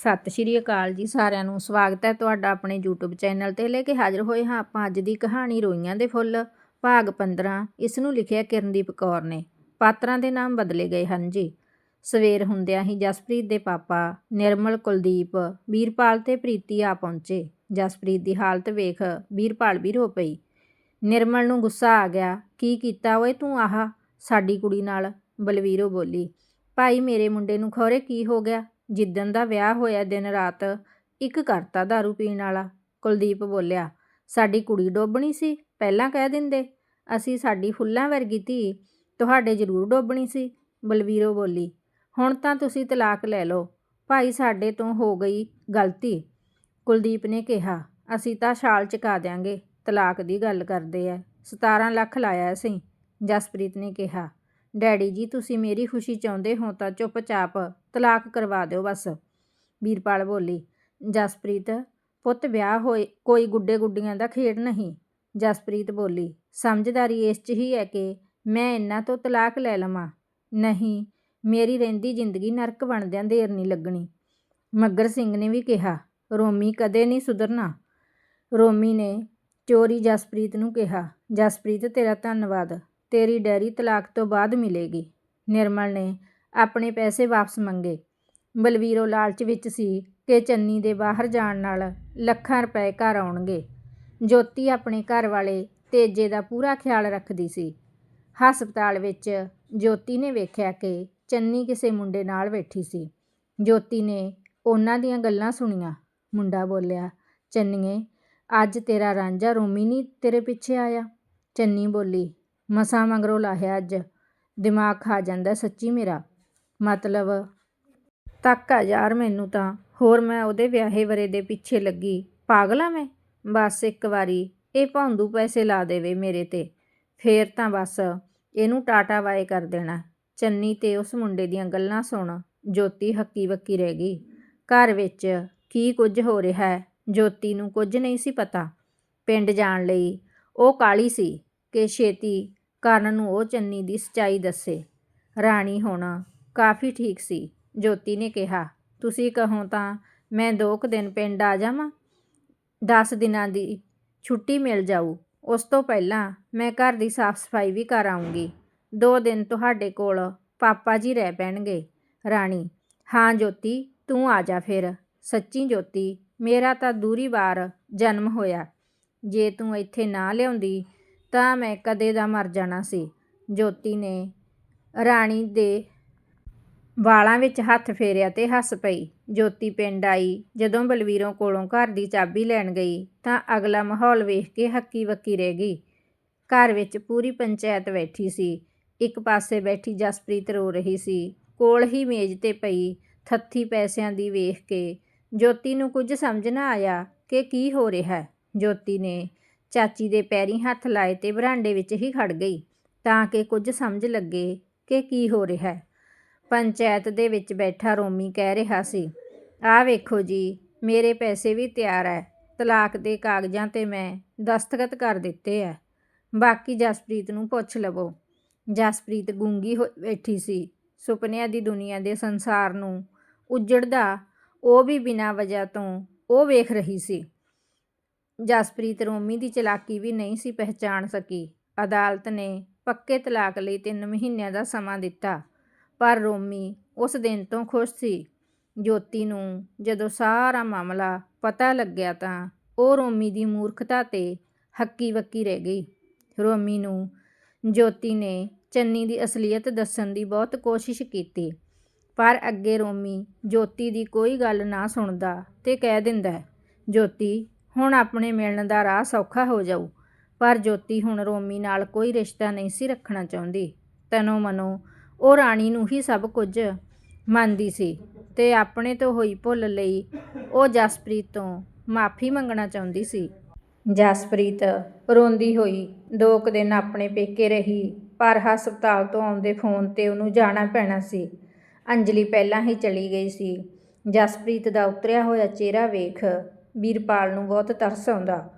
ਸਤਿ ਸ਼੍ਰੀ ਅਕਾਲ ਜੀ ਸਾਰਿਆਂ ਨੂੰ। ਸਵਾਗਤ ਹੈ ਤੁਹਾਡਾ ਆਪਣੇ YouTube ਚੈਨਲ ਤੇ। ਲੈ ਕੇ ਹਾਜ਼ਰ ਹੋਏ ਹਾਂ ਆਪਾਂ ਅੱਜ ਦੀ ਕਹਾਣੀ ਰੋਈਆਂ ਦੇ ਫੁੱਲ, ਭਾਗ 15 ਇਸ ਨੂੰ ਲਿਖਿਆ ਕਿਰਨਦੀਪ ਕੌਰ ਨੇ। ਪਾਤਰਾਂ ਦੇ ਨਾਮ ਬਦਲੇ ਗਏ ਹਨ ਜੀ। ਸਵੇਰ ਹੁੰਦਿਆਂ ਹੀ ਜਸਪ੍ਰੀਤ ਦੇ ਪਾਪਾ ਨਿਰਮਲ, ਕੁਲਦੀਪ, ਵੀਰਪਾਲ ਤੇ ਪ੍ਰੀਤੀ ਆ ਪਹੁੰਚੇ। ਜਸਪ੍ਰੀਤ ਦੀ ਹਾਲਤ ਵੇਖ ਵੀਰਪਾਲ ਵੀ ਰੋ ਪਈ। ਨਿਰਮਲ ਨੂੰ ਗੁੱਸਾ ਆ ਗਿਆ, ਕੀ ਕੀਤਾ ਓਏ ਤੂੰ ਆਹ? ਸਾਡੀ ਕੁੜੀ ਨਾਲ ਬਲਵੀਰੋ ਬੋਲੀ, ਭਾਈ ਮੇਰੇ ਮੁੰਡੇ ਨੂੰ ਖੌਰੇ ਕੀ ਹੋ ਗਿਆ? ਜਿੱਦਣ ਦਾ ਵਿਆਹ ਹੋਇਆ ਦਿਨ ਰਾਤ, ਇੱਕ ਕਰਤਾ दारू ਪੀਣ ਵਾਲਾ, ਕੁਲਦੀਪ ਬੋਲਿਆ, ਸਾਡੀ ਕੁੜੀ ਡੋਬਣੀ ਸੀ, ਪਹਿਲਾਂ ਕਹਿ ਦਿੰਦੇ। ਅਸੀਂ ਸਾਡੀ ਫੁੱਲਾਂ ਵਰਗੀ ਧੀ, ਤੁਹਾਡੇ ਜ਼ਰੂਰ ਡੋਬਣੀ ਸੀ। ਬਲਵੀਰੋ ਬੋਲੀ, ਹੁਣ ਤਾਂ ਤੁਸੀਂ ਤਲਾਕ ਲੈ ਲਓ। ਭਾਈ ਸਾਡੇ ਤੋਂ ਹੋ ਗਈ ਗਲਤੀ। ਕੁਲਦੀਪ ਨੇ ਕਿਹਾ, ਅਸੀਂ ਤਾਂ ਛਾਲ ਚਕਾ ਦਿਆਂਗੇ, ਤਲਾਕ ਦੀ ਗੱਲ ਕਰਦੇ ਐ। 17 ਲੱਖ ਲਾਇਆ ਅਸੀਂ। ਜਸਪ੍ਰੀਤ ਨੇ ਕਿਹਾ ਡੈਡੀ ਜੀ, ਤੁਸੀਂ ਮੇਰੀ ਖੁਸ਼ੀ ਚਾਹੁੰਦੇ ਹੋ ਤਾਂ ਚੁੱਪਚਾਪ ਤਲਾਕ ਕਰਵਾ ਦਿਓ ਬਸ। ਵੀਰਪਾਲ ਬੋਲੀ, ਜਸਪ੍ਰੀਤ, ਪੁੱਤ ਵਿਆਹ ਹੋਏ, ਕੋਈ ਗੁੱਡੇ ਗੁੱਡੀਆਂ ਦਾ ਖੇਡ ਨਹੀਂ। ਜਸਪ੍ਰੀਤ ਬੋਲੀ, ਸਮਝਦਾਰੀ ਇਸ 'ਚ ਹੀ ਹੈ ਕਿ ਮੈਂ ਇਹਨਾਂ ਤੋਂ ਤਲਾਕ ਲੈ ਲਵਾਂ। ਨਹੀਂ, ਮੇਰੀ ਰਹਿੰਦੀ ਜ਼ਿੰਦਗੀ ਨਰਕ ਬਣਦਿਆਂ ਦੇਰ ਨਹੀਂ ਲੱਗਣੀ। ਮੱਗਰ ਸਿੰਘ ਨੇ ਵੀ ਕਿਹਾ, ਰੋਮੀ ਕਦੇ ਨਹੀਂ ਸੁਧਰਨਾ। ਰੋਮੀ ਨੇ ਚੋਰੀ ਜਸਪ੍ਰੀਤ ਨੂੰ ਕਿਹਾ, ਜਸਪ੍ਰੀਤ ਤੇਰਾ ਧੰਨਵਾਦ। ਤੇਰੀ ਡੈਰੀ ਤਲਾਕ ਤੋਂ ਬਾਅਦ ਮਿਲੇਗੀ। ਨਿਰਮਲ ਨੇ ਆਪਣੇ ਪੈਸੇ ਵਾਪਸ ਮੰਗੇ। ਬਲਵੀਰੋ ਲਾਲਚ ਵਿੱਚ ਸੀ ਕਿ ਚੰਨੀ ਦੇ ਬਾਹਰ ਜਾਣ ਨਾਲ ਲੱਖਾਂ ਰੁਪਏ ਘਰ ਆਉਣਗੇ। ਜੋਤੀ ਆਪਣੇ ਘਰ ਵਾਲੇ ਤੇਜੇ ਦਾ ਪੂਰਾ ਖਿਆਲ ਰੱਖਦੀ ਸੀ। ਹਸਪਤਾਲ ਵਿੱਚ ਜੋਤੀ ਨੇ ਵੇਖਿਆ ਕਿ ਚੰਨੀ ਕਿਸੇ ਮੁੰਡੇ ਨਾਲ ਬੈਠੀ ਸੀ। ਜੋਤੀ ਨੇ ਉਹਨਾਂ ਦੀਆਂ ਗੱਲਾਂ ਸੁਣੀਆਂ। ਮੁੰਡਾ ਬੋਲਿਆ, ਚੰਨੀਏ, ਅੱਜ ਤੇਰਾ ਰਾਂਝਾ ਰੋਮੀ ਨਹੀਂ ਤੇਰੇ ਪਿੱਛੇ ਆਇਆ? ਚੰਨੀ ਬੋਲੀ ਮਸਾਂ ਮਗਰੋਂ ਲਾਹਿਆ ਅੱਜ। ਦਿਮਾਗ ਖਾ ਜਾਂਦਾ ਸੱਚੀ ਮੇਰਾ। ਮਤਲਬ, ਤੱਕ ਆ ਯਾਰ ਮੈਨੂੰ ਤਾਂ। ਹੋਰ ਮੈਂ ਉਹਦੇ ਵਿਆਹੇ ਵਰੇ ਦੇ ਪਿੱਛੇ ਲੱਗੀ। ਪਾਗਲਾ ਮੈਂ? ਬਸ ਇੱਕ ਵਾਰੀ, ਇਹ ਭੌਂਦੂ ਪੈਸੇ ਲਾ ਦੇਵੇ ਮੇਰੇ ਤੇ। ਫੇਰ ਤਾਂ ਬਸ, ਇਹਨੂੰ ਟਾਟਾ ਵਾਏ ਕਰ ਦੇਣਾ। ਚੰਨੀ ਤੇ ਉਸ ਮੁੰਡੇ ਦੀਆਂ ਗੱਲਾਂ ਸੁਣ, ਜੋਤੀ ਹੱਕੀ ਵੱਕੀ ਰਹਿ ਗਈ। ਘਰ ਵਿੱਚ ਕੀ ਕੁਝ ਹੋ ਰਿਹਾ ਹੈ? ਜੋਤੀ ਨੂੰ ਕੁਝ ਨਹੀਂ ਸੀ ਪਤਾ। ਪਿੰਡ ਜਾਣ ਲਈ, ਉਹ ਕਾਲੀ ਸੀ ਕਿ ਛੇਤੀ ਕਰਨ ਨੂੰ ਉਹ ਚੰਨੀ ਦੀ ਸੱਚਾਈ ਦੱਸੇ। ਰਾਣੀ ਹੁਣ, ਕਾਫੀ ਠੀਕ ਸੀ, ਜੋਤੀ ਨੇ ਕਿਹਾ। ਤੁਸੀਂ ਕਹੋ ਤਾਂ ਮੈਂ ਦੋ ਕੁ ਦਿਨ ਪਿੰਡ ਆ ਜਾਵਾਂ? ਦਸ ਦਿਨਾਂ ਦੀ ਛੁੱਟੀ ਮਿਲ ਜਾਊ। ਉਸ ਤੋਂ ਪਹਿਲਾਂ ਮੈਂ ਘਰ ਦੀ ਸਾਫ਼ ਸਫ਼ਾਈ ਵੀ ਕਰ ਆਊਂਗੀ। ਦੋ ਦਿਨ ਤੁਹਾਡੇ ਕੋਲ ਪਾਪਾ ਜੀ ਰਹਿ ਪੈਣਗੇ। ਰਾਣੀ, ਹਾਂ ਜੋਤੀ, ਤੂੰ ਆ ਜਾ ਫਿਰ। ਸੱਚੀ ਜੋਤੀ, ਮੇਰਾ ਤਾਂ ਦੂਰੀ ਵਾਰ ਜਨਮ ਹੋਇਆ। ਜੇ ਤੂੰ ਇੱਥੇ ਨਾ ਲਿਆਉਂਦੀ ਤਾਂ ਮੈਂ ਕਦੇ ਦਾ ਮਰ ਜਾਣਾ ਸੀ। ਜੋਤੀ ਨੇ ਰਾਣੀ ਦੇ ਵਾਲਾਂ ਵਿੱਚ ਹੱਥ ਫੇਰਿਆ ਤੇ ਹੱਸ ਪਈ। ਜੋਤੀ ਪਿੰਡ ਆਈ। ਜਦੋਂ ਬਲਵੀਰੋਂ ਕੋਲੋਂ ਘਰ ਦੀ ਚਾਬੀ ਲੈਣ ਗਈ ਤਾਂ ਅਗਲਾ ਮਾਹੌਲ ਵੇਖ ਕੇ ਹੱਕੀ ਵੱਕੀ ਰਹਿ ਗਈ। ਘਰ ਵਿੱਚ ਪੂਰੀ ਪੰਚਾਇਤ ਬੈਠੀ ਸੀ। ਇੱਕ ਪਾਸੇ ਬੈਠੀ ਜਸਪ੍ਰੀਤ ਰੋ ਰਹੀ ਸੀ। ਕੋਲ ਹੀ ਮੇਜ਼ ਤੇ ਪਈ ਥੱਥੀ ਪੈਸਿਆਂ ਦੀ ਵੇਖ ਕੇ ਜੋਤੀ ਨੂੰ ਕੁਝ ਸਮਝ ਨਾ ਆਇਆ ਕਿ ਕੀ ਹੋ ਰਿਹਾ ਹੈ। ਜੋਤੀ ਨੇ ਚਾਚੀ ਦੇ ਪੈਰੀ ਹੱਥ ਲਾਏ ਤੇ ਬਰਾਂਡੇ ਵਿੱਚ ਹੀ ਖੜ ਗਈ, ਤਾਂ ਕਿ ਕੁਝ ਸਮਝ ਲੱਗੇ ਕਿ ਕੀ ਹੋ ਰਿਹਾ। ਹੈ ਪੰਚਾਇਤ ਦੇ ਵਿੱਚ ਬੈਠਾ ਰੋਮੀ ਕਹਿ ਰਿਹਾ ਸੀ ਆਹ ਵੇਖੋ ਜੀ, ਮੇਰੇ ਪੈਸੇ ਵੀ ਤਿਆਰ ਹੈ ਤਲਾਕ ਦੇ ਕਾਗਜ਼ਾਂ ਤੇ ਮੈਂ ਦਸਤਖਤ ਕਰ ਦਿੱਤੇ ਐ। ਬਾਕੀ ਜਸਪ੍ਰੀਤ ਨੂੰ ਪੁੱਛ ਲਵੋ। ਜਸਪ੍ਰੀਤ ਗੂੰਗੀ ਹੋ ਬੈਠੀ ਸੀ, ਸੁਪਨਿਆਂ ਦੀ ਦੁਨੀਆ ਦੇ ਸੰਸਾਰ ਨੂੰ ਉਜੜਦਾ, ਉਹ ਵੀ ਬਿਨਾਂ ਵਜ੍ਹਾ ਤੋਂ ਉਹ ਵੇਖ ਰਹੀ ਸੀ। ਜਸਪ੍ਰੀਤ ਰੋਮੀ ਦੀ ਚਲਾਕੀ ਵੀ ਨਹੀਂ ਸੀ ਪਹਿਚਾਣ ਸਕੀ। ਅਦਾਲਤ ਨੇ ਪੱਕੇ ਤਲਾਕ ਲਈ 3 ਮਹੀਨਿਆਂ ਦਾ ਸਮਾਂ ਦਿੱਤਾ, ਪਰ ਰੋਮੀ ਉਸ ਦਿਨ ਤੋਂ ਖੁਸ਼ ਸੀ। ਜੋਤੀ ਨੂੰ ਜਦੋਂ ਸਾਰਾ ਮਾਮਲਾ ਪਤਾ ਲੱਗਿਆ ਤਾਂ ਉਹ ਰੋਮੀ ਦੀ ਮੂਰਖਤਾ ਤੇ ਹੱਕੀ ਵੱਕੀ ਰਹਿ ਗਈ। ਰੋਮੀ ਨੂੰ ਜੋਤੀ ਨੇ ਚੰਨੀ ਦੀ ਅਸਲੀਅਤ ਦੱਸਣ ਦੀ ਬਹੁਤ ਕੋਸ਼ਿਸ਼ ਕੀਤੀ, ਪਰ ਅੱਗੇ ਰੋਮੀ ਜੋਤੀ ਦੀ ਕੋਈ ਗੱਲ ਨਾ ਸੁਣਦਾ ਤੇ ਕਹਿ ਦਿੰਦਾ ਜੋਤੀ ਹੁਣ ਆਪਣੇ ਮਿਲਣ ਦਾ ਰਾਹ ਸੌਖਾ ਹੋ ਜਾਊ। ਪਰ ਜੋਤੀ ਹੁਣ ਰੋਮੀ ਨਾਲ ਕੋਈ ਰਿਸ਼ਤਾ ਨਹੀਂ ਸੀ ਰੱਖਣਾ ਚਾਹੁੰਦੀ। ਤਨੋ ਮਨੋ, ਉਹ ਰਾਣੀ ਨੂੰ ਹੀ ਸਭ ਕੁਝ ਮੰਨਦੀ ਸੀ ਤੇ ਆਪਣੇ ਤੋਂ ਹੋਈ ਭੁੱਲ ਲਈ ਉਹ ਜਸਪ੍ਰੀਤ ਤੋਂ ਮਾਫੀ ਮੰਗਣਾ ਚਾਹੁੰਦੀ ਸੀ। ਜਸਪ੍ਰੀਤ ਰੋਂਦੀ ਹੋਈ ਦੋ ਕੁ ਦਿਨ ਆਪਣੇ ਪੇਕੇ ਰਹੀ, ਪਰ ਹਸਪਤਾਲ ਤੋਂ ਆਉਂਦੇ ਫੋਨ ਤੇ ਉਹਨੂੰ ਜਾਣਾ ਪੈਣਾ ਸੀ। ਅੰਜਲੀ ਪਹਿਲਾਂ ਹੀ ਚਲੀ ਗਈ ਸੀ। ਜਸਪ੍ਰੀਤ ਦਾ ਉਤਰਿਆ ਹੋਇਆ ਚਿਹਰਾ ਵੇਖ ਵੀਰਪਾਲ ਨੂੰ ਬਹੁਤ ਤਰਸ ਆਉਂਦਾ।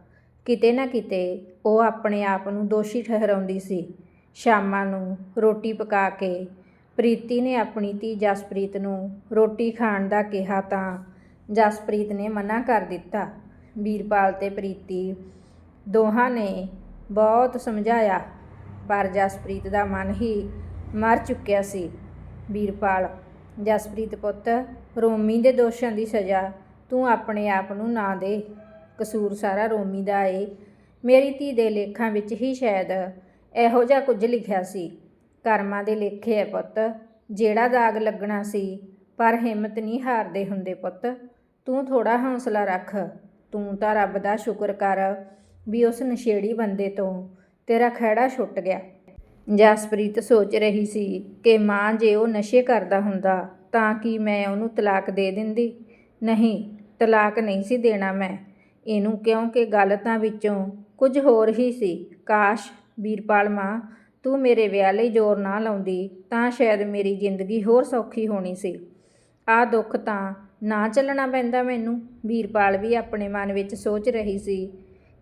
ਕਿਤੇ ਨਾ ਕਿਤੇ ਉਹ ਆਪਣੇ ਆਪ ਨੂੰ ਦੋਸ਼ੀ ਠਹਿਰਾਉਂਦੀ ਸੀ। ਸ਼ਾਮਾਂ ਨੂੰ ਰੋਟੀ ਪਕਾ ਕੇ ਪ੍ਰੀਤੀ ਨੇ ਆਪਣੀ ਧੀ ਜਸਪ੍ਰੀਤ ਨੂੰ ਰੋਟੀ ਖਾਣ ਦਾ ਕਿਹਾ ਤਾਂ ਜਸਪ੍ਰੀਤ ਨੇ ਮਨਾ ਕਰ ਦਿੱਤਾ। ਵੀਰਪਾਲ ਤੇ ਪ੍ਰੀਤੀ ਦੋਹਾਂ ਨੇ ਬਹੁਤ ਸਮਝਾਇਆ, ਪਰ ਜਸਪ੍ਰੀਤ ਦਾ ਮਨ ਹੀ ਮਰ ਚੁੱਕਿਆ ਸੀ। ਵੀਰਪਾਲ, ਜਸਪ੍ਰੀਤ ਪੁੱਤ, ਰੋਮੀ ਦੇ ਦੋਸ਼ਾਂ ਦੀ ਸਜ਼ਾ ਤੂੰ ਆਪਣੇ ਆਪ ਨੂੰ ਨਾ ਦੇ। ਕਸੂਰ ਸਾਰਾ ਰੋਮੀ ਦਾ ਏ। ਮੇਰੀ ਧੀ ਦੇ ਲੇਖਾਂ ਵਿੱਚ ਹੀ ਸ਼ਾਇਦ ਇਹੋ ਜਿਹਾ ਕੁਝ ਲਿਖਿਆ ਸੀ। ਕਰਮਾਂ ਦੇ ਲੇਖੇ ਹੈ ਪੁੱਤ। ਜਿਹੜਾ ਦਾਗ ਲੱਗਣਾ ਸੀ, ਪਰ ਹਿੰਮਤ ਨਹੀਂ ਹਾਰਦੇ ਹੁੰਦੇ ਪੁੱਤ। ਤੂੰ ਥੋੜਾ ਹੌਸਲਾ ਰੱਖ। ਤੂੰ ਤਾਂ ਰੱਬ ਦਾ ਸ਼ੁਕਰ ਕਰ ਵੀ ਉਸ ਨਸ਼ੇੜੀ ਬੰਦੇ ਤੋਂ ਤੇਰਾ ਖਹਿੜਾ ਛੁੱਟ ਗਿਆ। ਜਸਪ੍ਰੀਤ ਸੋਚ ਰਹੀ ਸੀ ਕਿ ਮਾਂ ਜੇ ਉਹ ਨਸ਼ੇ ਕਰਦਾ ਹੁੰਦਾ ਤਾਂ ਕਿ ਮੈਂ ਉਹਨੂੰ ਤਲਾਕ ਦੇ ਦਿੰਦੀ? ਨਹੀਂ ਤਲਾਕ ਨਹੀਂ ਸੀ ਦੇਣਾ ਮੈਂ। ਇਹਨੂੰ ਕਿਉਂਕਿ ਗੱਲ ਤਾਂ ਵਿੱਚੋਂ ਕੁਝ ਹੋਰ ਹੀ ਸੀ। ਕਾਸ਼, ਵੀਰਪਾਲ ਮਾਂ, ਤੂੰ ਮੇਰੇ ਵਿਆਹ ਲਈ ਜ਼ੋਰ ਨਾ ਲਾਉਂਦੀ ਤਾਂ ਸ਼ਾਇਦ ਮੇਰੀ ਜ਼ਿੰਦਗੀ ਹੋਰ ਸੌਖੀ ਹੋਣੀ ਸੀ। ਆ ਦੁੱਖ ਤਾਂ ਨਾ ਚੱਲਣਾ ਪੈਂਦਾ ਮੈਨੂੰ। ਵੀਰਪਾਲ ਵੀ ਆਪਣੇ ਮਨ ਵਿੱਚ ਸੋਚ ਰਹੀ ਸੀ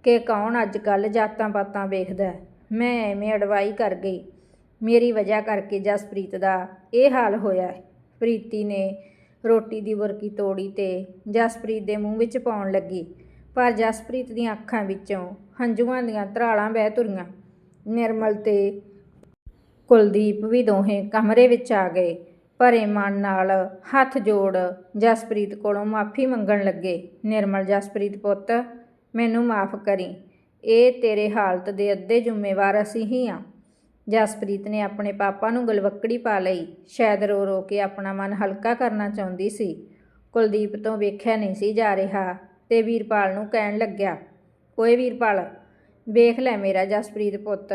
ਕਿ ਕੌਣ ਅੱਜ ਕੱਲ ਜਾਤਾਂ ਪਾਤਾਂ ਵੇਖਦਾ ਮੈਂ ਐਵੇਂ ਅਡਵਾਈ ਕਰ ਗਈ। ਮੇਰੀ ਵਜ੍ਹਾ ਕਰਕੇ ਜਸਪ੍ਰੀਤ ਦਾ ਇਹ ਹਾਲ ਹੋਇਆ ਪ੍ਰੀਤੀ ਨੇ ਰੋਟੀ ਦੀ ਬੁਰਕੀ ਤੋੜੀ ਤੇ ਜਸਪ੍ਰੀਤ ਦੇ ਮੂੰਹ ਵਿੱਚ ਪਾਉਣ ਲੱਗੀ। ਪਰ ਜਸਪ੍ਰੀਤ ਦੀਆਂ ਅੱਖਾਂ ਵਿੱਚੋਂ ਹੰਝੂਆਂ ਦੀਆਂ ਧਰਾਲਾਂ ਵਹਿ ਤੁਰੀਆਂ। ਨਿਰਮਲ ਤੇ ਕੁਲਦੀਪ ਵੀ ਦੋਹੇ ਕਮਰੇ ਵਿੱਚ ਆ ਗਏ। ਭਰੇ ਮਨ ਨਾਲ ਹੱਥ ਜੋੜ ਜਸਪ੍ਰੀਤ ਕੋਲੋਂ ਮਾਫੀ ਮੰਗਣ ਲੱਗੇ। ਨਿਰਮਲ, ਜਸਪ੍ਰੀਤ ਪੁੱਤ, ਮੈਨੂੰ ਮਾਫ ਕਰੀ। ਇਹ ਤੇਰੇ ਹਾਲਤ ਦੇ ਅੱਧੇ ਜ਼ਿੰਮੇਵਾਰ ਅਸੀਂ ਹੀ ਹਾਂ ਜਸਪ੍ਰੀਤ ਨੇ ਆਪਣੇ ਪਾਪਾ ਨੂੰ ਗਲਵੱਕੜੀ ਪਾ ਲਈ। ਸ਼ਾਇਦ ਰੋ ਰੋ ਕੇ ਆਪਣਾ ਮਨ ਹਲਕਾ ਕਰਨਾ ਚਾਹੁੰਦੀ ਸੀ। ਕੁਲਦੀਪ ਤੋਂ ਵੇਖਿਆ ਨਹੀਂ ਸੀ ਜਾ ਰਿਹਾ ਤੇ ਵੀਰਪਾਲ ਨੂੰ ਕਹਿਣ ਲੱਗਿਆ, ਓਏ ਵੀਰਪਾਲ, ਵੇਖ ਲੈ ਮੇਰਾ ਜਸਪ੍ਰੀਤ ਪੁੱਤ,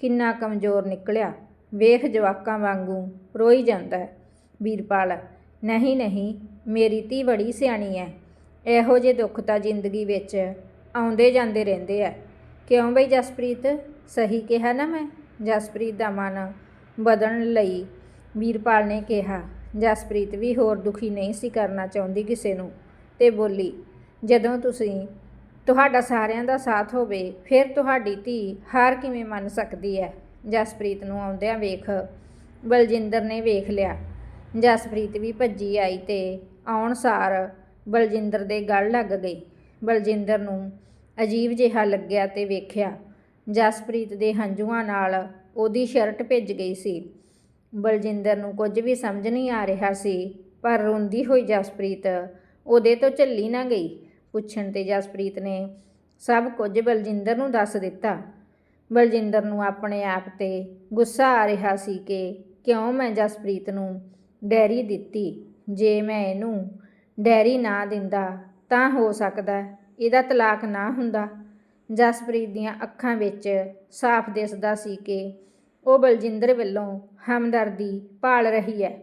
ਕਿੰਨਾ ਕਮਜ਼ੋਰ ਨਿਕਲਿਆ। ਵੇਖ ਜਵਾਕਾਂ ਵਾਂਗੂ ਰੋਈ ਜਾਂਦਾ ਵੀਰਪਾਲ, ਨਹੀਂ ਨਹੀਂ, ਮੇਰੀ ਧੀ ਬੜੀ ਸਿਆਣੀ ਹੈ ਇਹੋ ਜਿਹੇ ਦੁੱਖ ਤਾਂ ਜ਼ਿੰਦਗੀ ਵਿੱਚ ਆਉਂਦੇ ਜਾਂਦੇ ਰਹਿੰਦੇ ਆ ਕਿਉਂ ਬਈ ਜਸਪ੍ਰੀਤ? ਸਹੀ ਕਿਹਾ ਨਾ ਮੈਂ? ਜਸਪ੍ਰੀਤ ਦਾ ਮਨ ਬਦਲਣ ਲਈ ਵੀਰਪਾਲ ਨੇ ਕਿਹਾ, ਜਸਪ੍ਰੀਤ, ਵੀ ਹੋਰ ਦੁਖੀ ਨਹੀਂ ਸੀ ਕਰਨਾ ਚਾਹੁੰਦੀ ਕਿਸੇ ਨੂੰ। ਤੇ ਬੋਲੀ, ਜਦੋਂ ਤੁਸੀਂ ਤੁਹਾਡਾ ਸਾਰਿਆਂ ਦਾ ਸਾਥ ਹੋਵੇ, ਫਿਰ ਤੁਹਾਡੀ ਧੀ ਹਾਰ ਕਿਵੇਂ ਮੰਨ ਸਕਦੀ ਹੈ? ਜਸਪ੍ਰੀਤ ਨੂੰ ਆਉਂਦਿਆਂ ਵੇਖ ਬਲਜਿੰਦਰ ਨੇ ਵੇਖ ਲਿਆ। ਜਸਪ੍ਰੀਤ ਵੀ ਭੱਜੀ ਆਈ ਤੇ ਆਉਣ ਸਾਰ ਬਲਜਿੰਦਰ ਦੇ ਗਲ ਲੱਗ ਗਈ। ਬਲਜਿੰਦਰ ਨੂੰ ਅਜੀਬ ਜਿਹਾ ਲੱਗਿਆ ਤੇ ਵੇਖਿਆ ਜਸਪ੍ਰੀਤ ਦੇ ਹੰਝੂਆਂ ਨਾਲ ਉਹਦੀ ਸ਼ਰਟ ਭਿੱਜ ਗਈ ਸੀ। ਬਲਜਿੰਦਰ ਨੂੰ ਕੁਝ ਵੀ ਸਮਝ ਨਹੀਂ ਆ ਰਿਹਾ ਸੀ, ਪਰ ਰੋਂਦੀ ਹੋਈ ਜਸਪ੍ਰੀਤ ਉਹਦੇ ਤੋਂ ਝੱਲੀ ਨਾ ਗਈ। ਪੁੱਛਣ ਤੇ ਜਸਪ੍ਰੀਤ ਨੇ ਸਭ ਕੁਝ ਬਲਜਿੰਦਰ ਨੂੰ ਦੱਸ ਦਿੱਤਾ। ਬਲਜਿੰਦਰ ਨੂੰ ਆਪਣੇ ਆਪ ਤੇ ਗੁੱਸਾ ਆ ਰਿਹਾ ਸੀ ਕਿ ਕਿਉਂ ਮੈਂ ਜਸਪ੍ਰੀਤ ਨੂੰ ਡੈਰੀ ਦਿੱਤੀ? ਜੇ ਮੈਂ ਇਹਨੂੰ ਡੈਰੀ ਨਾ ਦਿੰਦਾ ਤਾਂ ਹੋ ਸਕਦਾ ਇਹਦਾ ਤਲਾਕ ਨਾ ਹੁੰਦਾ। ਜਸਪ੍ਰੀਤ ਦੀਆਂ ਅੱਖਾਂ ਵਿੱਚ ਸਾਫ਼ ਦਿਸਦਾ ਸੀ ਕਿ ਉਹ ਬਲਜਿੰਦਰ ਵੱਲੋਂ ਹਮਦਰਦੀ ਭਾਲ ਰਹੀ ਹੈ।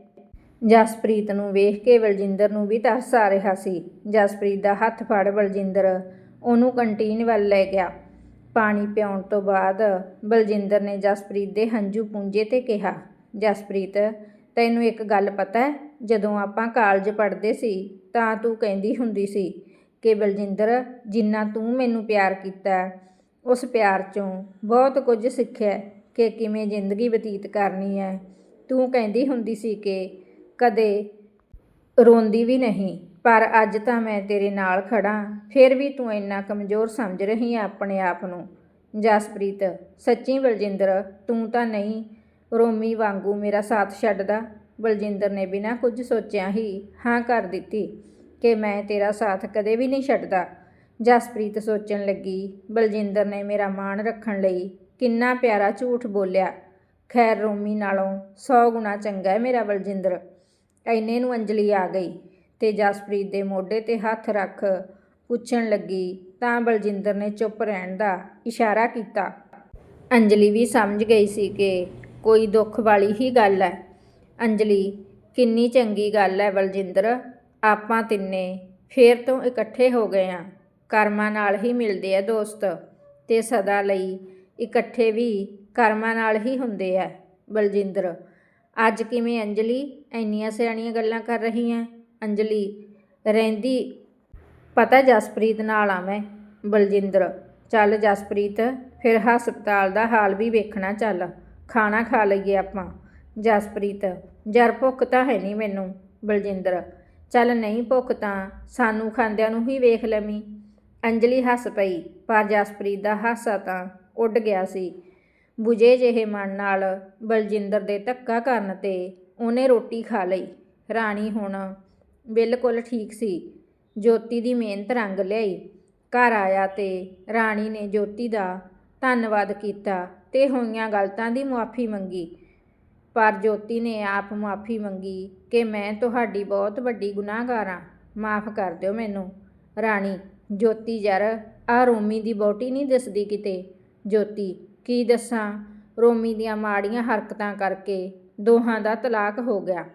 ਜਸਪ੍ਰੀਤ ਨੂੰ ਵੇਖ ਕੇ ਬਲਜਿੰਦਰ ਨੂੰ ਵੀ ਤਰਸ ਆ ਰਿਹਾ ਸੀ। ਜਸਪ੍ਰੀਤ ਦਾ ਹੱਥ ਫੜ ਬਲਜਿੰਦਰ ਉਹਨੂੰ ਕੰਟੀਨ ਵੱਲ ਲੈ ਗਿਆ। ਪਾਣੀ ਪਿਆਉਣ ਤੋਂ ਬਾਅਦ ਬਲਜਿੰਦਰ ਨੇ ਜਸਪ੍ਰੀਤ ਦੇ ਹੰਝੂ ਪੂੰਝੇ ਤੇ ਕਿਹਾ, ਜਸਪ੍ਰੀਤ, ਤੈਨੂੰ ਇੱਕ ਗੱਲ ਪਤਾ ਹੈ, ਜਦੋਂ ਆਪਾਂ ਕਾਲਜ ਪੜ੍ਹਦੇ ਸੀ ਤਾਂ ਤੂੰ ਕਹਿੰਦੀ ਹੁੰਦੀ ਸੀ ਕਿ ਬਲਜਿੰਦਰ, ਜਿੰਨਾ ਤੂੰ ਮੈਨੂੰ ਪਿਆਰ ਕੀਤਾ, ਉਸ ਪਿਆਰ ਚੋਂ ਬਹੁਤ ਕੁਝ ਸਿੱਖਿਆ ਕਿ ਕਿਵੇਂ ਜ਼ਿੰਦਗੀ ਬਤੀਤ ਕਰਨੀ ਹੈ। ਤੂੰ ਕਹਿੰਦੀ ਹੁੰਦੀ ਸੀ ਕਿ ਕਦੇ ਰੋਂਦੀ ਵੀ ਨਹੀਂ, ਪਰ ਅੱਜ ਤਾਂ ਮੈਂ ਤੇਰੇ ਨਾਲ ਖੜਾ ਫਿਰ ਵੀ ਤੂੰ ਇੰਨਾ ਕਮਜ਼ੋਰ ਸਮਝ ਰਹੀ ਹੈ ਆਪਣੇ ਆਪ ਨੂੰ। ਜਸਪ੍ਰੀਤ, ਸੱਚੀ ਬਲਜਿੰਦਰ, ਤੂੰ ਤਾਂ ਨਹੀਂ, ਰੋਮੀ ਵਾਂਗੂ ਮੇਰਾ ਸਾਥ ਛੱਡਦਾ? ਬਲਜਿੰਦਰ ਨੇ ਬਿਨਾਂ ਕੁਝ ਸੋਚਿਆ ਹੀ ਹਾਂ ਕਰ ਦਿੱਤੀ। ਕਿ ਮੈਂ ਤੇਰਾ ਸਾਥ ਕਦੇ ਵੀ ਨਹੀਂ ਛੱਡਦਾ। ਜਸਪ੍ਰੀਤ ਸੋਚਣ ਲੱਗੀ, ਬਲਜਿੰਦਰ ਨੇ ਮੇਰਾ ਮਾਣ ਰੱਖਣ ਲਈ ਕਿੰਨਾ ਪਿਆਰਾ ਝੂਠ ਬੋਲਿਆ। ਖੈਰ ਰੋਮੀ ਨਾਲੋਂ 100 ਗੁਣਾ ਚੰਗਾ ਹੈ ਮੇਰਾ ਬਲਜਿੰਦਰ। ਐਨੇ ਨੂੰ ਅੰਜਲੀ ਆ ਗਈ ਤੇ ਜਸਪ੍ਰੀਤ ਦੇ ਮੋਢੇ ਤੇ ਹੱਥ ਰੱਖ ਪੁੱਛਣ ਲੱਗੀ ਤਾਂ ਬਲਜਿੰਦਰ ਨੇ ਚੁੱਪ ਰਹਿਣ ਦਾ ਇਸ਼ਾਰਾ ਕੀਤਾ। ਅੰਜਲੀ ਵੀ ਸਮਝ ਗਈ ਸੀ ਕਿ ਕੋਈ ਦੁੱਖ ਵਾਲੀ ਹੀ ਗੱਲ ਹੈ। ਅੰਜਲੀ, ਕਿੰਨੀ ਚੰਗੀ ਗੱਲ ਹੈ ਬਲਜਿੰਦਰ। ਆਪਾਂ ਤਿੰਨੇ ਫੇਰ ਤੋਂ ਇਕੱਠੇ ਹੋ ਗਏ ਆ। ਕਰਮਾਂ ਨਾਲ ਹੀ ਮਿਲਦੇ ਆ ਦੋਸਤ ਤੇ ਸਦਾ ਲਈ ਇਕੱਠੇ ਵੀ ਕਰਮਾਂ ਨਾਲ ਹੀ ਹੁੰਦੇ ਆ। ਬਲਜਿੰਦਰ, ਅੱਜ ਕਿਵੇਂ ਅੰਜਲੀ? ਇੰਨੀਆਂ ਸਿਆਣੀਆਂ ਗੱਲਾਂ ਕਰ ਰਹੀ ਹੈ ਅੰਜਲੀ, ਰਹਿੰਦੀ? ਪਤਾ ਜਸਪ੍ਰੀਤ ਨਾਲ ਆ ਮੈਂ। ਬਲਜਿੰਦਰ, ਚੱਲ ਜਸਪ੍ਰੀਤ, ਫਿਰ ਹਸਪਤਾਲ ਦਾ ਹਾਲ ਵੀ ਵੇਖਣਾ ਚੱਲ। ਖਾਣਾ ਖਾ ਲਈਏ ਆਪਾਂ। ਜਸਪ੍ਰੀਤ, ਜਰ ਭੁੱਖ ਤਾਂ ਹੈ ਨਹੀਂ ਮੈਨੂੰ। ਬਲਜਿੰਦਰ ਚੱਲ ਨਹੀਂ ਭੁੱਖ ਤਾਂ ਸਾਨੂੰ ਖਾਂਦਿਆਂ ਨੂੰ ਹੀ ਵੇਖ ਲਵੀਂ। ਅੰਜਲੀ ਹੱਸ ਪਈ, ਪਰ ਜਸਪ੍ਰੀਤ ਦਾ ਹਾਸਾ ਤਾਂ ਉੱਡ ਗਿਆ ਸੀ। ਬੁਝੇ ਜਿਹੇ ਮਨ ਨਾਲ ਬਲਜਿੰਦਰ ਦੇ ਧੱਕਾ ਕਰਨ ਤੇ ਉਹਨੇ ਰੋਟੀ ਖਾ ਲਈ। ਰਾਣੀ ਹੁਣ ਬਿਲਕੁਲ ਠੀਕ ਸੀ। ਜੋਤੀ ਦੀ ਮਿਹਨਤ ਰੰਗ ਲਿਆਈ। ਘਰ ਆਇਆ ਤੇ ਰਾਣੀ ਨੇ ਜੋਤੀ ਦਾ ਧੰਨਵਾਦ ਕੀਤਾ ਤੇ ਹੋਈਆਂ ਗਲਤਾਂ ਦੀ ਮੁਆਫੀ ਮੰਗੀ। ਪਰ ਜੋਤੀ ਨੇ ਆਪ ਮਾਫੀ ਮੰਗੀ ਕਿ ਮੈਂ ਤੁਹਾਡੀ ਬਹੁਤ ਵੱਡੀ ਗੁਨਾਹਗਾਰ ਹਾਂ ਮਾਫ ਕਰ ਦਿਓ ਮੈਨੂੰ। ਰਾਣੀ, ਜੋਤੀ ਯਾਰ ਆ ਰੋਮੀ ਦੀ ਬੋਟੀ ਨਹੀਂ ਦਿਸਦੀ ਕਿਤੇ? ਜੋਤੀ, ਕੀ ਦੱਸਾਂ? ਰੋਮੀ ਦੀਆਂ ਮਾੜੀਆਂ ਹਰਕਤਾਂ ਕਰਕੇ ਦੋਹਾਂ ਦਾ ਤਲਾਕ ਹੋ ਗਿਆ।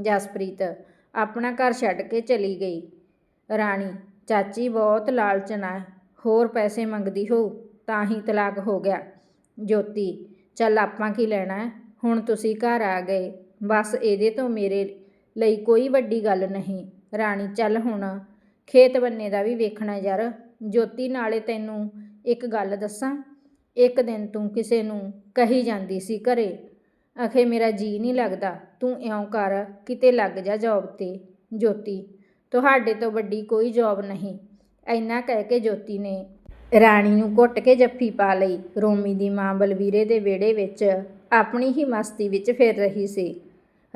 ਜਸਪ੍ਰੀਤ ਆਪਣਾ ਘਰ ਛੱਡ ਕੇ ਚਲੀ ਗਈ। ਰਾਣੀ, ਚਾਚੀ ਬਹੁਤ ਲਾਲਚਨਾ ਹੈ ਹੋਰ ਪੈਸੇ ਮੰਗਦੀ ਹੋ ਤਾਂ ਹੀ ਤਲਾਕ ਹੋ ਗਿਆ। ਜੋਤੀ, ਚੱਲ ਆਪਾਂ ਕੀ ਲੈਣਾ ਹੁਣ ਤੁਸੀਂ ਘਰ ਆ ਗਏ। ਬਸ ਇਹਦੇ ਤੋਂ ਮੇਰੇ ਲਈ ਕੋਈ ਵੱਡੀ ਗੱਲ ਨਹੀਂ। ਰਾਣੀ, ਚੱਲ ਹੁਣ। ਖੇਤ ਬੰਨੇ ਦਾ ਵੀ ਵੇਖਣਾ ਯਾਰ। ਜੋਤੀ ਨਾਲੇ ਤੈਨੂੰ ਇੱਕ ਗੱਲ ਦੱਸਾਂ। ਇੱਕ ਦਿਨ ਤੂੰ ਕਿਸੇ ਨੂੰ ਕਹੀ ਜਾਂਦੀ ਸੀ ਘਰੇ, ਅਖੇ ਮੇਰਾ ਜੀ ਨਹੀਂ ਲੱਗਦਾ। ਤੂੰ ਇਉਂ ਕਰ, ਕਿਤੇ ਲੱਗ ਜਾ ਜੌਬ ਤੇ। ਜੋਤੀ, ਤੁਹਾਡੇ ਤੋਂ ਵੱਡੀ ਕੋਈ ਜੌਬ ਨਹੀਂ। ਐਨਾ ਕਹਿ ਕੇ ਜੋਤੀ ਨੇ ਰਾਣੀ ਨੂੰ ਘੁੱਟ ਕੇ ਜੱਫੀ ਪਾ ਲਈ। ਰੋਮੀ ਦੀ ਮਾਂ ਬਲਵੀਰੇ ਦੇ ਵਿਹੜੇ ਵਿੱਚ ਆਪਣੀ ਹੀ ਮਸਤੀ ਵਿੱਚ ਫਿਰ ਰਹੀ ਸੀ।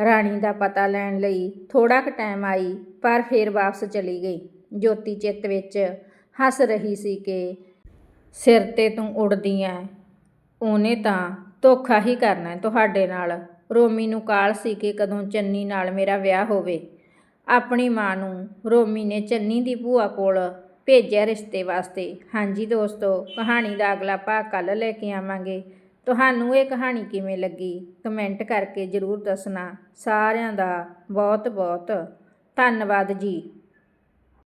ਰਾਣੀ ਦਾ ਪਤਾ ਲੈਣ ਲਈ ਥੋੜਾ ਕੁ ਟਾਈਮ ਆਈ, ਪਰ ਫਿਰ ਵਾਪਸ ਚਲੀ ਗਈ। ਜੋਤੀ ਚਿੱਤ ਵਿੱਚ ਹੱਸ ਰਹੀ ਸੀ ਕਿ, ਸਿਰ ਤੇ ਤੂੰ ਉੜਦੀ ਐ। ਉਹਨੇ ਤਾਂ ਧੋਖਾ ਹੀ ਕਰਨਾ ਤੁਹਾਡੇ ਨਾਲ। ਰੋਮੀ ਨੂੰ ਕਾਲ ਸੀ ਕਿ ਕਦੋਂ ਚੰਨੀ ਨਾਲ ਮੇਰਾ ਵਿਆਹ ਹੋਵੇ। ਆਪਣੀ ਮਾਂ ਨੂੰ ਰੋਮੀ ਨੇ ਚੰਨੀ ਦੀ ਭੂਆ ਕੋਲ ਭੇਜਿਆ ਰਿਸ਼ਤੇ ਵਾਸਤੇ। ਹਾਂਜੀ ਦੋਸਤੋ, ਕਹਾਣੀ ਦਾ ਅਗਲਾ ਭਾਗ ਕੱਲ ਲੈ ਕੇ ਆਵਾਂਗੇ। ਤੁਹਾਨੂੰ ਇਹ ਕਹਾਣੀ ਕਿਵੇਂ ਲੱਗੀ? ਕਮੈਂਟ ਕਰਕੇ ਜਰੂਰ ਦੱਸਣਾ। ਸਾਰਿਆਂ ਦਾ ਬਹੁਤ ਬਹੁਤ ਧੰਨਵਾਦ ਜੀ।